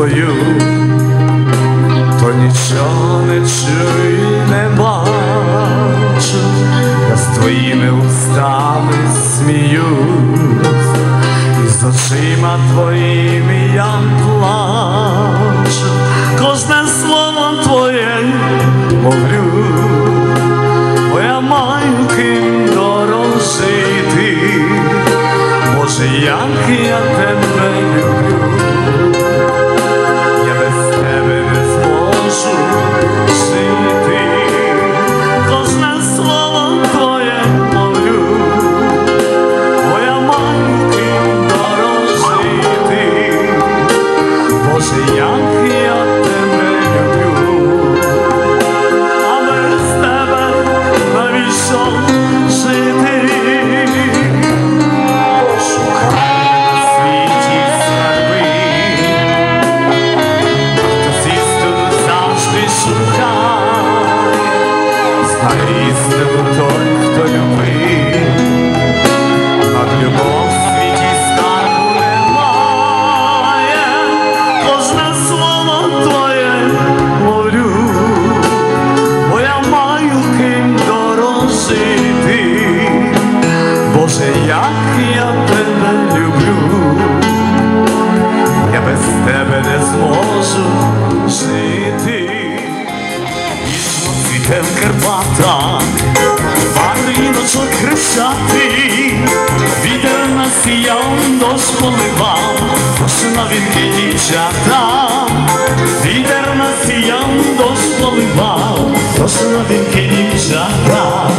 твою, то нічого не чую і не бачу, я з твоїми устами сміюсь, і з очима твоїми я плачу, кожне слово твоє мовлю, бо я маю ким дорожити, Боже, як я той, хто любить, над любов в світі скарбу немає, кожне слово твоє мовлю, бо я маю ким дорожити. Боже, як я тебе люблю, я без тебе не зможу жити. Вічно цвіте в Карпатах, Мариночок хрещати, вітер насіяв, дощ поливав, вінки дівчата, вітер насіяв, дощ поливав, на дівчата.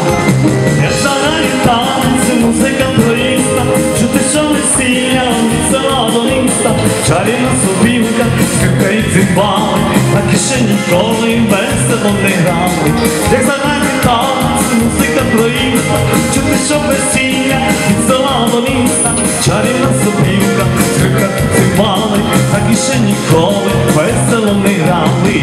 Я заграю танці, музика проїзда, чути, що весілля від села до міста, чарівна сопілка, скрипка і цимбали, на ще ніколи весело не грали. Як загальні танці, музика проїзда, чути, що весілля від села до міста, чарівна сопілка, скрипка і так і ще ніколи весело не грали.